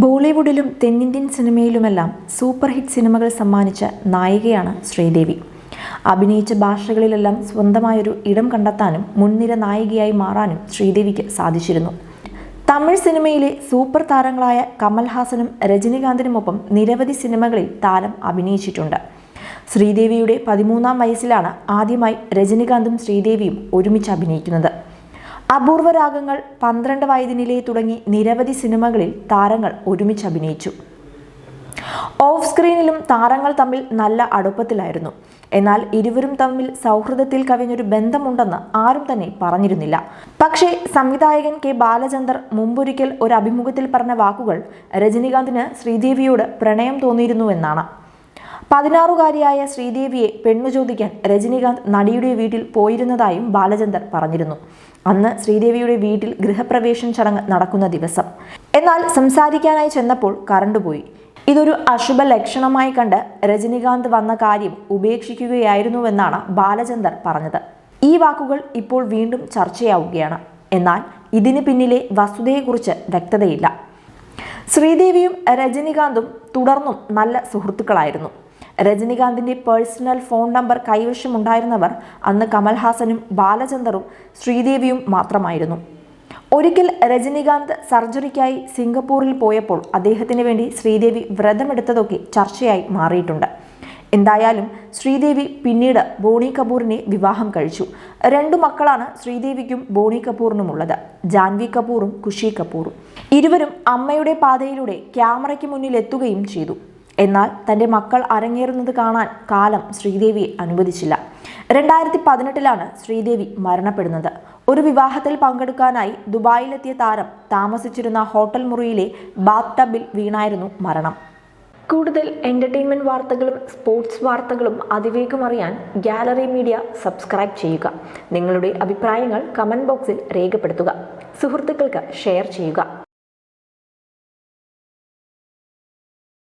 ബോളിവുഡിലും തെന്നിന്ത്യൻ സിനിമയിലുമെല്ലാം super hit സിനിമകൾ സമ്മാനിച്ച നായികയാണ് ശ്രീദേവി. അഭിനയിച്ച ഭാഷകളിലെല്ലാം സ്വന്തമായൊരു ഇടം കണ്ടെത്താനും മുൻനിര നായികയായി മാറാനും ശ്രീദേവിക്ക് സാധിച്ചിരുന്നു. തമിഴ് സിനിമയിലെ സൂപ്പർ താരങ്ങളായ കമൽഹാസനും രജനികാന്തിനുമൊപ്പം നിരവധി സിനിമകളിൽ താരം അഭിനയിച്ചിട്ടുണ്ട്. ശ്രീദേവിയുടെ പതിമൂന്നാം വയസ്സിലാണ് ആദ്യമായി രജനികാന്തും ശ്രീദേവിയും ഒരുമിച്ച് അഭിനയിക്കുന്നത്. അപൂർവ രാഗങ്ങൾ പന്ത്രണ്ട് വയതിനിലെ തുടങ്ങി നിരവധി സിനിമകളിൽ താരങ്ങൾ ഒരുമിച്ച് അഭിനയിച്ചു. ഓഫ് സ്ക്രീനിലും താരങ്ങൾ തമ്മിൽ നല്ല അടുപ്പത്തിലായിരുന്നു. എന്നാൽ ഇരുവരും തമ്മിൽ സൗഹൃദത്തിൽ കവിഞ്ഞൊരു ബന്ധമുണ്ടെന്ന് ആരും തന്നെ പറഞ്ഞിരുന്നില്ല. പക്ഷേ സംവിധായകൻ കെ ബാലചന്ദർ മുമ്പൊരിക്കൽ ഒരു അഭിമുഖത്തിൽ പറഞ്ഞ വാക്കുകൾ രജനീകാന്തിന് ശ്രീദേവിയോട് പ്രണയം തോന്നിയിരുന്നുവെന്നാണ് പതിനാറുകാരിയായ ശ്രീദേവിയെ പെണ്ണു ചോദിക്കാൻ രജനികാന്ത് നടിയുടെ വീട്ടിൽ പോയിരുന്നതായും ബാലചന്ദർ പറഞ്ഞിരുന്നു. അന്ന് ശ്രീദേവിയുടെ വീട്ടിൽ ഗൃഹപ്രവേശം ചടങ്ങ് നടക്കുന്ന ദിവസം. എന്നാൽ സംസാരിക്കാനായി ചെന്നപ്പോൾ കറണ്ട് പോയി. ഇതൊരു അശുഭ ലക്ഷണമായി കണ്ട് രജനികാന്ത് വന്ന കാര്യം ഉപേക്ഷിക്കുകയായിരുന്നുവെന്നാണ് ബാലചന്ദർ പറഞ്ഞത്. ഈ വാക്കുകൾ ഇപ്പോൾ വീണ്ടും ചർച്ചയാവുകയാണ്. എന്നാൽ ഇതിന് പിന്നിലെ വസ്തുതയെക്കുറിച്ച് വ്യക്തതയില്ല. ശ്രീദേവിയും രജനികാന്തും തുടർന്നും നല്ല സുഹൃത്തുക്കളായിരുന്നു. രജനികാന്തിന്റെ പേഴ്സണൽ ഫോൺ നമ്പർ കൈവശമുണ്ടായിരുന്നവർ അന്ന് കമൽഹാസനും ബാലചന്ദറും ശ്രീദേവിയും മാത്രമായിരുന്നു. ഒരിക്കൽ രജനികാന്ത് സർജറിക്കായി സിംഗപ്പൂരിൽ പോയപ്പോൾ അദ്ദേഹത്തിന് വേണ്ടി ശ്രീദേവി വ്രതമെടുത്തതൊക്കെ ചർച്ചയായി മാറിയിട്ടുണ്ട്. എന്തായാലും ശ്രീദേവി പിന്നീട് ബോണി കപൂറിനെ വിവാഹം കഴിച്ചു. രണ്ടു മക്കളാണ് ശ്രീദേവിക്കും ബോണി കപൂറിനുമുള്ളത്. ജാൻവി കപൂറും ഖുഷി കപൂറും. ഇരുവരും അമ്മയുടെ പാതയിലൂടെ ക്യാമറയ്ക്ക് മുന്നിൽ എത്തുകയും ചെയ്തു. എന്നാൽ തന്റെ മക്കൾ അരങ്ങേറുന്നത് കാണാൻ കാലം ശ്രീദേവി അനുവദിച്ചില്ല. രണ്ടായിരത്തി പതിനെട്ടിലാണ് ശ്രീദേവി മരണപ്പെടുന്നത്. ഒരു വിവാഹത്തിൽ പങ്കെടുക്കാനായി ദുബായിലെത്തിയ താരം താമസിച്ചിരുന്ന ഹോട്ടൽ മുറിയിലെ ബാത്ത് ടബിൽ വീണായിരുന്നു മരണം. കൂടുതൽ എന്റർടൈൻമെന്റ് വാർത്തകളും സ്പോർട്സ് വാർത്തകളും അതിവേഗം അറിയാൻ ഗാലറി മീഡിയ സബ്സ്ക്രൈബ് ചെയ്യുക. നിങ്ങളുടെ അഭിപ്രായങ്ങൾ കമന്റ് ബോക്സിൽ രേഖപ്പെടുത്തുക. സുഹൃത്തുക്കൾക്ക് ഷെയർ ചെയ്യുക.